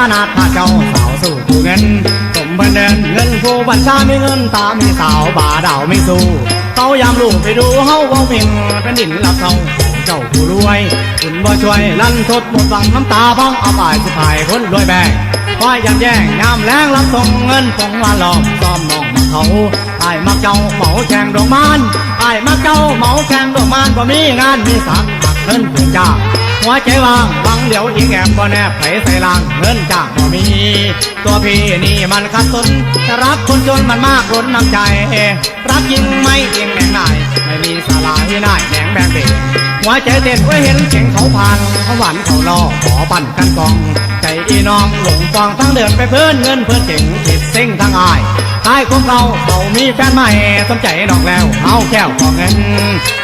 อนาถาเจ้าสาวสู้ผู้เงินสมบันเดินเงินผู้บัญชามีเงินตามีสาวบาดาวไม่สู้เขายามลูกไปดูเฮาเว้าพิงเป็นดินรับเขาเจ้าผู้รวยคุณบ่ช่วยลั่นทดหมดฟังน้ำตาพังเอาไปสิพายคนรวยแบกคอยยำแย่งยามแรงรับส่งเงินคงมาหลอกซ้อมน้องมาเขาไอ้มักเจ้าเหมาแข่งดอกมานไอ้มักเจ้าเหมาแข่งดอกมานบ่มีงานมีสักหักเงินเพื่อจ้าหัวใจว่าง หวังเดี๋ยวอีแอบก็แนบไผใส่ลางเงินจ้างบ่มี ตัวพี่นี่มันขัดสนรักคนจนมันมากล้นน้ำใจ รักจริงไม่เองแหน่งนายไม่มีสาลาที่นายแหน่งแบงเบกหัวใจเต้นไว้เห็นเก่งเขาพังเขาหวานเขาล่อขอปั่นกันกอง ใจอีน้องหลงฟองทั้งเดินไปเพื่อนเงินเพื่อนเก่งผิดเส้งทั้งอายตายของเราเขามีแฟนใหม่สมใจน้อกแล้วเอาแก้วขอเงิน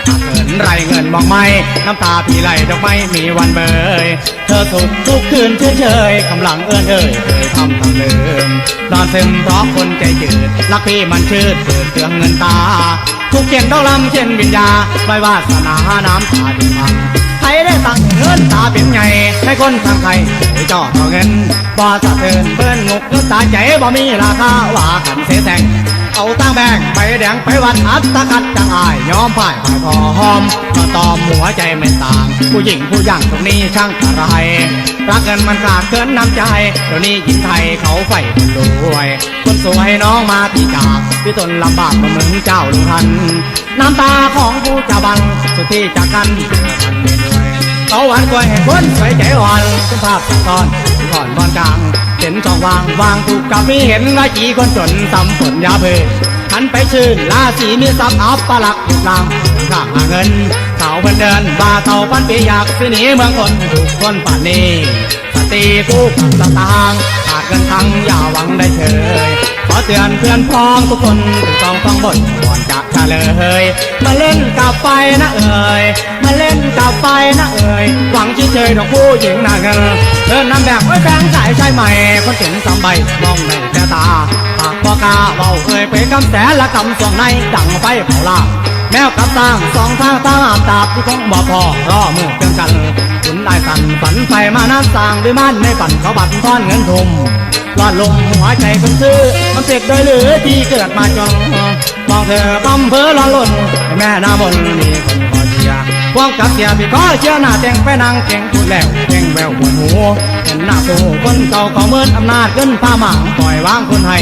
เกิน ไรเงินบอกไม่น้ำตาพี่ไหลดอกไม้มีวันเบยเธอสุขทุกคืนเฉยๆกำลังเอื้อนเอ่ยเคยทำทำลืมนอนซึมเพราะคนใจจืดรักพี่มันชืดเกิดเตืองเงินตาทุกเย็นดอกลำเขียนวิญญาไม่วาสนาน้ำตาดึงพัง ใครได้สั่งเงินตาเป็นไงให้คนทางใครเฮ้ยจอดเอาเงินบ่สะเทินเบิ้นงกเงินตาใจบ่มีราคาว่ากันเสียแสงเอาตั้งแบงไปแดงไปวัดอัตตะกัดจังอายยอมพ่ายพ่ายพอหอมมาตอมหัวใจไม่ต่าง ผู้หญิงผู้ย่างตรงนี้ช่างอะไรรักเงินมันขาดเกินน้ำใจเดี๋ยวนี้หญิงไทยเขาไฟคนรวยคนสวยน้องมาที่จากพี่ตนลำบากมาเหมือนเจ้าลุงทัน น้ำตาของผู้จ้าบังสุดที่จากันเจอกันไม่ เขาหวานกวยแห่งคนสวยใจอ่อนเป็นภาพสะท้อนก่อนบอนกลางเห็นช่องวางวางถูกกับมีเห็นว่าจีคนจนตำฝนยาเพหันไปชื่นลาสีมีทรัพย์อับปลักลางข้างหาเงินสาวเพิ่นเดินบาเต่าปันปีอยากสิหนีเมืองคนถูกคนป่านนี้สติกู้กับสตางค์ขาดเงินทั้งอย่าหวังได้เฉย ขอเตือนเพื่อนพ้องทุกคนถึงต้องต้องบนก่อนจะเฉลยมาเล่นกับไฟนะเอ่ยมาเล่นกับไฟนะเอ่ยหวังเชยดอกผู้หญิงน่าเงินเดินนำแบบไว้แบงสายใช่ไหมคนเก่งสามใบมองในแต่ตาปากบอกาเบาเอ่ยไปกำแสและกำสวงในดังไฟเผาล่า แมวกับตางสองทางตามตาบที่คงบ่พอรอมือเตือนกันคุณได้สั่นฝันไฟมานั้นสร้างด้วยมันในฝันเขาบัตรทอนเงินทุมรอดลงหัวใจคนซื้อมันเสกโดยหรือที่เกิดมาจนมองเธอบัมเพอร้อนล่นแม่หน้ามนมีคน คอยเชียร์พวงกับเสียพี่ขอเชื่อหน้าแต่งไปนางเก่งพูดแล้วเก่งแววปวดหูเห็นหน้าสู้คนเก่าก็เมือนอำนาจเกินผ้าหมางปล่อยวางคนให้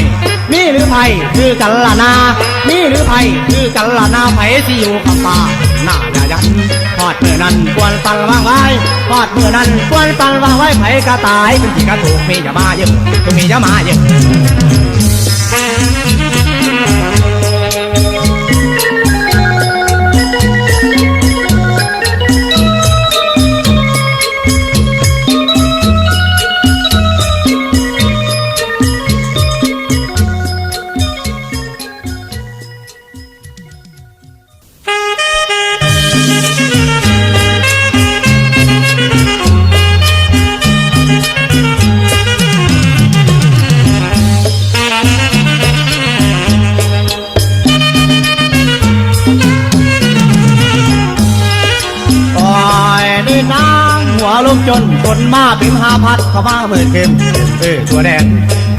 มีหรือไผคือกันละนามีหรือไผคือกันละนาไผที่อยู่กับป่าหน้าอย่ายันพอดเมื่อนั้นควรปันวางไว้พอดเมื่อนั้นควรปันวางไว้ไผก็ตายเป็นที่กระถูกมีอย่ามาเยอะก็มีอย่ามาเยอะ นคนมาเป็นหาพัดเข้ามาเมื่อเข้มเออตัวแดน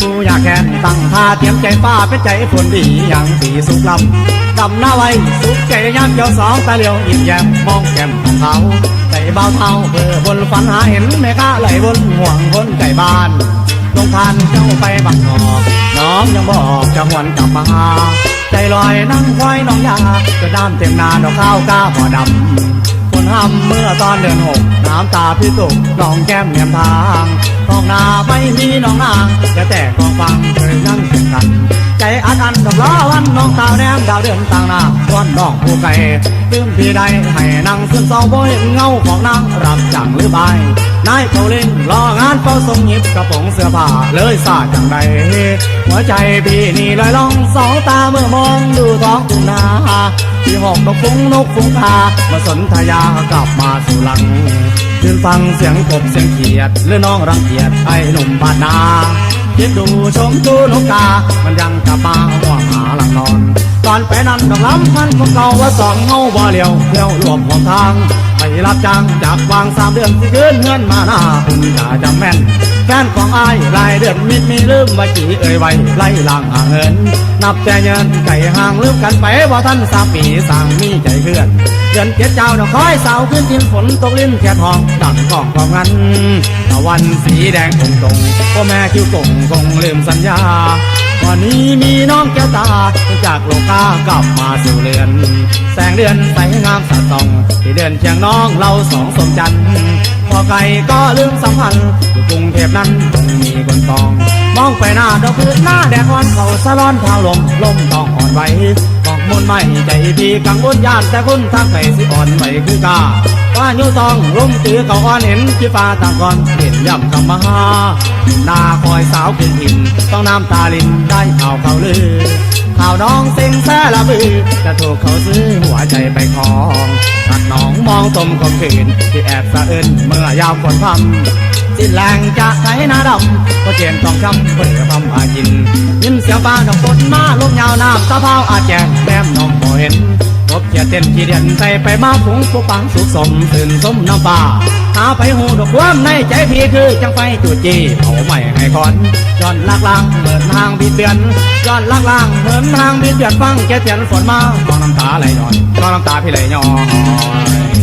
กูอยากแค้นตั้งท่าเตรียมใจฟ้าเป็นใจฝนดีอย่างสีสุกลำดำหน้าไว้สุกใจย่ำเจ้าสองตาเหลียวยิ้มแย้มมองแก้มของเขาใจเบาเท่าเพื่อบนฝันหาเห็นแม่ค้าไหลบนห่วงคนไก่บ้านลงทานเจ้าไปบักหอกน้องยังบอกจะหวนกลับมาใจลอยนั่งควายน้องยาจะน้ำเต็มนาดอกข้าวก้าพอดำ ทำเมื่อตอนเดือนหกน้ำตาพี่สุกน้องแก้มเหนียมทางกองนาไม่มีน้องนางจะแต่กองฟังเคยนั่งเสียงกัน ใจอัดอันกับล้อวันน้องสาวแนมดาวเดือนต่างน้าวันน้องผู้ไก่ลืมพี่ใดให้นั่งขึ้นเสาบ่เห็นเงาของนางรับจังหรือใบ นายเขาเล่นรองานเฝ้าทรงหยิบกระป๋องเสื้อผ้าเลยซาจังใดหัวใจพี่นี่ลอยล่องสองตาเมื่อมองดูท้องทุ่งนาที่ห้องนกฟุ้งนกฟุ้งคามาสนทยากลับมาสู่หลังยืนฟังเสียงกบเสียงเขียดหรือน้องรังเกียจไอ้หนุ่มบ้านนาคิดดูชมดูนกกา มันยังกลับมาห่วหาหลังนอน ตอนไปนั้นดอกล้ำพันของเก่าว่าสองเงาบ่เลียวเที่ยวรวมหัวทาง รับจ้างจากวางสามเดือนที่คืนเงินมาหน้าคุณจะจำแม่นแฟนของอายรายเดือนมิดมีลืมไว้จีเอ่ยไว้ไล่ล่างหาเงินนับแต่เงินไก่ห่างลืมกันไปว่าท่านสามปีสร้างมีใจเพื่อนเดือนเจ็ดเจ้าดอกคอยสาวขึ้นทินฝนตกลิ้นแค่ทองดังกองของงันตะวันสีแดงคงตรงพ่อแม่คิ้วกงคงลืมสัญญา วันนี้มีน้องแก้วตาจากโลกากลับมาสู่เรือน แสงเดือนใสงามสะตอง ที่เดินเชียงน้องเราสองสมจันทร์พอไก่ก็ลืมสัมพันธ์อยู่กรุงเทพนั้นคงมีคนตอง มองไปหน้าดอกพืชหน้าแดดร้อนเขาสะร้อนเท้าลมลมต้องอ่อนไหว มนไม่ใจพี่กังวลยานแต่คุณทางไปสิอ่อนไหวคือกาว่าอยู่ต้องลมตือเขาอ่อนเห็นที่ฟ้าต่างก่อนเห็นย่ำคำมาหาหน้าคอยสาวขึ้นหินต้องน้ำตาลินได้ข่าวเขาลือข่าวน้องเซ็งแซ่ละบือจะถูกเขาซื้อหัวใจไปครองตัดน้องมองตมคมขืนที่แอบสะอื้นเมื่อยามฝนพรำ สิแรงจะใช้หน้าดำก็เจียนต้องช้ำเพื่อพำอายินยินเสียงฟ้าดอกฝนมาลมยาวน้ำตะเภาอาจแจงแนมน้องบ่เห็นรบเกียเต้นที่เดียนไปไปมาผงปุปังสุขสมตื่นสมน้ำป่าหาไปหูดอกความในใจพี่คือจังไฟจุดจีเผาไม่ให้คอนย้อนลากลางเปิดทางบิดเบือนย้อนลากลางเหมือนทางบิดเบือนฟังแกเตียนฝนมาฟองน้ำตาไหลย้อนฟองน้ำตาพี่ไหลย้อย